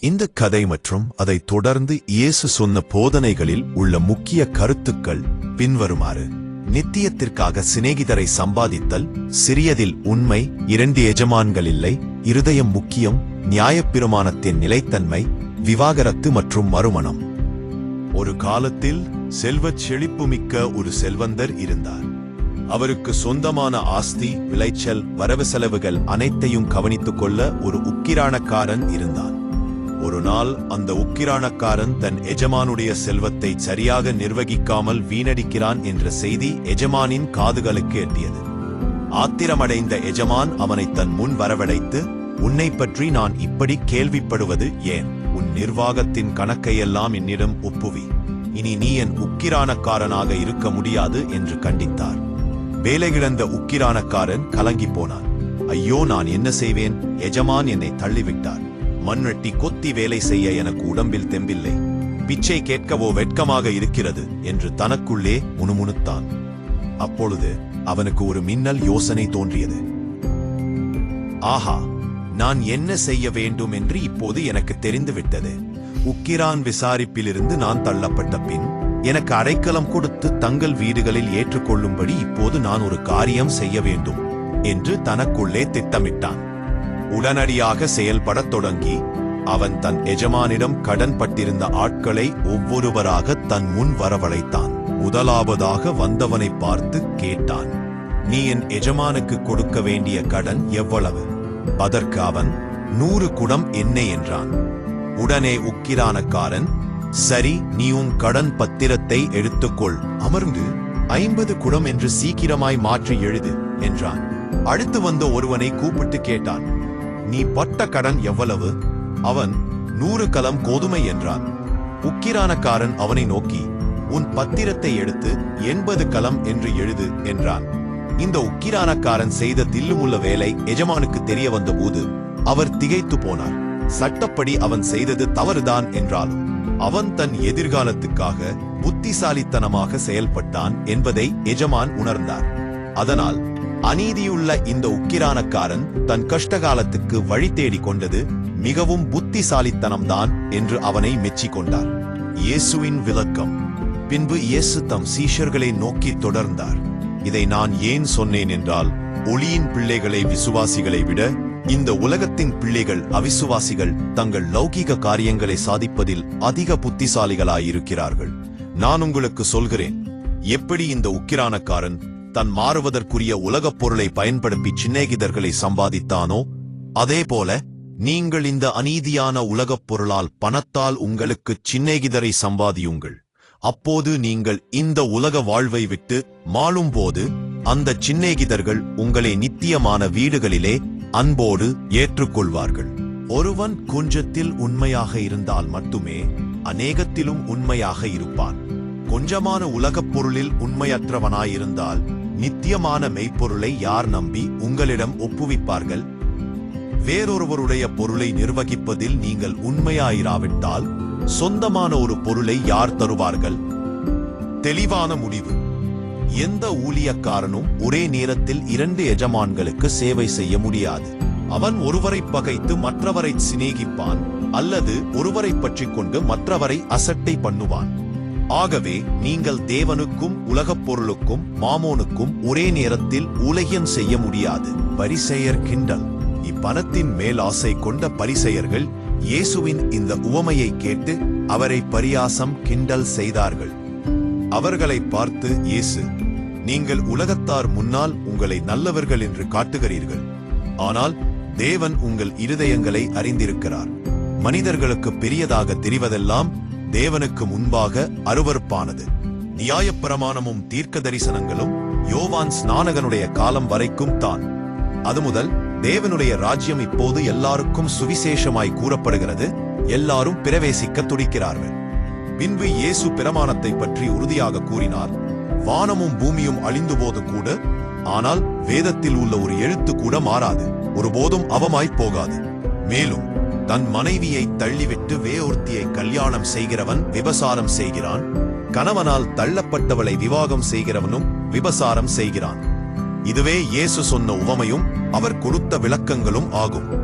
இந்த கதை மற்றும் அதை தொடர்ந்து இயேசு சொன்ன போதனைகளில் உள்ள முக்கிய கருத்துக்கள் பின்வருமாறு. நித்தியத்திற்காக சிநேகிதரை சம்பாதித்தல் சிறியதில் உண்மை இரண்டு எஜமான்கள் இல்லை இருதயம் முக்கியம் நியாயப்பிரமாணத்தின் நிலைத்தன்மை விவாகரத்து மற்றும் மறுமணம். ஒரு காலத்தில் செல்வச் செழிப்புமிக்க ஒரு செல்வந்தர் இருந்தார். அவருக்கு சொந்தமான ஆஸ்தி விளைச்சல் வரவு செலவுகள் அனைத்தையும் கவனித்துக் கொள்ள ஒரு உக்கிரானக்காரன் இருந்தான். ஒரு நாள் அந்த உக்கிரானக்காரன் தன் எஜமானுடைய செல்வத்தை சரியாக நிர்வகிக்காமல் வீணடிக்கிறான் என்ற செய்தி எஜமானின் காதுகளுக்கு எட்டியது. ஆத்திரமடைந்த எஜமான் அவனை தன் முன் வரவழைத்து உன்னை பற்றி நான் இப்படி கேள்விப்படுவது ஏன்? உன் நிர்வாகத்தின் கணக்கையெல்லாம் என்னிடம் ஒப்புவி. இனி நீ என் உக்கிரானக்காரனாக இருக்க முடியாது என்று கண்டித்தார். வேலையிழந்த உக்கிரானக்காரன் கலங்கி போனான். ஐயோ நான் என்ன செய்வேன்? எஜமான் என்னை தள்ளிவிட்டார். மண்வெட்டி கொத்தி வேலை செய்ய எனக்கு உடம்பில் தெம்பில்லை. பிச்சை கேட்கவோ வெட்கமாக இருக்கிறது என்று தனக்குள்ளே முணுமுணுத்தான். அப்பொழுது அவனுக்கு ஒரு மின்னல் யோசனை தோன்றியது. ஆஹா நான் என்ன செய்ய வேண்டும் என்று இப்போது எனக்கு தெரிந்துவிட்டது. உக்கிரான் விசாரிப்பிலிருந்து நான் தள்ளப்பட்ட பின் எனக்கு அடைக்கலம் கொடுத்து தங்கள் வீடுகளில் ஏற்றுக்கொள்ளும்படி இப்போது நான் ஒரு காரியம் செய்ய வேண்டும் என்று தனக்குள்ளே திட்டமிட்டான். உடனடியாக செயல்படத் தொடங்கி அவன் தன் எஜமானிடம் கடன் பட்டிருந்த ஆட்களை ஒவ்வொருவராக தன் முன் வரவழைத்தான். முதலாவதாக வந்தவனை பார்த்து கேட்டான் நீ என் எஜமானுக்கு கொடுக்க வேண்டிய கடன் எவ்வளவு? அதற்கு அவன் நூறு குடம் என்ன என்றான். உடனே உக்கிரானக்காரன் சரி நீ உன் கடன் பத்திரத்தை எடுத்துக்கொள். அமர்ந்து ஐம்பது குடம் என்று சீக்கிரமாய் மாற்றி எழுது என்றான். அடுத்து வந்த ஒருவனை கூப்பிட்டு கேட்டான். நீ பட்ட கடன் எவ்வளவு? அவன் நூறு கலம் கோதுமை என்றான். உக்கிரானக்காரன் அவனை நோக்கி உன் பத்திரத்தை எடுத்து எண்பது கலம் என்று எழுது என்றான். இந்த உக்கிரானக்காரன் செய்த தில்லுமுள்ள வேலை எஜமானுக்கு தெரிய வந்தபோது அவர் திகைத்து போனார். சட்டப்படி அவன் செய்தது தவறுதான் என்றாலும் அவன் தன் எதிர்காலத்துக்காக புத்திசாலித்தனமாக செயல்பட்டான் என்பதை எஜமான் உணர்ந்தார். அதனால் அநீதியுள்ள இந்த உக்கிரானக்காரன் தன் கஷ்டகாலத்துக்கு வழி தேடிக் கொண்டது மிகவும் புத்திசாலித்தனம்தான் என்று அவனை மெச்சிக் கொண்டார். இயேசுவின் விளக்கம். பின்பு இயேசு தம் சீஷர்களை நோக்கி தொடர்ந்தார். இதை நான் ஏன் சொன்னேன் என்றால் ஒளியின் பிள்ளைகளை விசுவாசிகளை விட இந்த உலகத்தின் பிள்ளைகள் அவிசுவாசிகள் தங்கள் லௌகிக காரியங்களை சாதிப்பதில் அதிக புத்திசாலிகளாயிருக்கிறார்கள். நான் உங்களுக்கு சொல்கிறேன் எப்படி இந்த உக்கிரானக்காரன் தன் மாறுவதற்குரிய உலகப் பொருளை பயன்படுத்தி சின்னேகிதர்களை சம்பாதித்தானோ அதேபோல நீங்கள் இந்த அநீதியான உலகப் பொருளால் பணத்தால் உங்களுக்கு சின்னேகிதரை சம்பாதியுங்கள். அப்போது நீங்கள் இந்த உலக வாழ்வை விட்டு மாளும்போது அந்த சின்னேகிதர்கள் உங்களை நித்தியமான வீடுகளிலே அன்போடு ஏற்றுக்கொள்வார்கள். ஒருவன் கொஞ்சத்தில் உண்மையாக இருந்தால் மட்டுமே அநேகத்திலும் உண்மையாக இருப்பான். கொஞ்சமான உலகப் பொருளில் உண்மையற்றவனாயிருந்தால் நித்தியமான மெய்ப்பொருளை யார் நம்பி உங்களிடம் ஒப்புவிப்பார்கள்? வேறொருவருடைய பொருளை நிர்வகிப்பதில் நீங்கள் உண்மையாயிராவிட்டால் சொந்தமான ஒரு பொருளை யார் தருவார்கள்? தெளிவான முடிவு. எந்த ஊழியக்காரனும் ஒரே நேரத்தில் இரண்டு எஜமான்களுக்கு சேவை செய்ய முடியாது. அவன் ஒருவரை பகைத்து மற்றவரை சிநேகிப்பான் அல்லது ஒருவரை பற்றி கொண்டு மற்றவரை அசட்டை பண்ணுவான். ஆகவே நீங்கள் தேவனுக்கும் உலகப் பொருளுக்கும் மாமோனுக்கும் ஒரே நேரத்தில் உலகியம் செய்ய முடியாது. பரிசெயர் கிண்டல் இப்பணத்தின் மேல் ஆசை கொண்ட பரிசெயர்கள் இயேசுவின் இந்த உவமையை கேட்டு அவரை பரியாசம் கிண்டல் செய்தார்கள். அவர்களை பார்த்து இயேசு நீங்கள் உலகத்தார் முன்னால் உங்களை நல்லவர்கள் என்று காட்டுகிறீர்கள். ஆனால் தேவன் உங்கள் இருதயங்களை அறிந்திருக்கிறார். மனிதர்களுக்கு பெரியதாக தெரிவதெல்லாம் தேவனுக்கு முன்பாக அருவருப்பானது. நியாயப்பிரமாணமும் தீர்க்க தரிசனங்களும் யோவான் ஸ்நானகனுடைய காலம் வரைக்கும் தான். அது முதல் தேவனுடைய ராஜ்யம் இப்போது எல்லாருக்கும் சுவிசேஷமாய் கூறப்படுகிறது. எல்லாரும் பிரவேசிக்க துடிக்கிறார்கள். பின்பு இயேசு பிரமாணத்தை பற்றி உறுதியாக கூறினார். வானமும் பூமியும் அழிந்து போது கூட ஆனால் வேதத்தில் உள்ள ஒரு எழுத்து கூட மாறாது. ஒருபோதும் அவமாய்ப் போகாது. மேலும் தன் மனைவியை தள்ளிவிட்டு வேஒருத்தியை கல்யாணம் செய்கிறவன் விபசாரம் செய்கிறான். கணவனால் தள்ளப்பட்டவளை விவாகம் செய்கிறவனும் விபசாரம் செய்கிறான். இதுவே இயேசு சொன்ன உவமையும் அவர் கொடுத்த விளக்கங்களும் ஆகும்.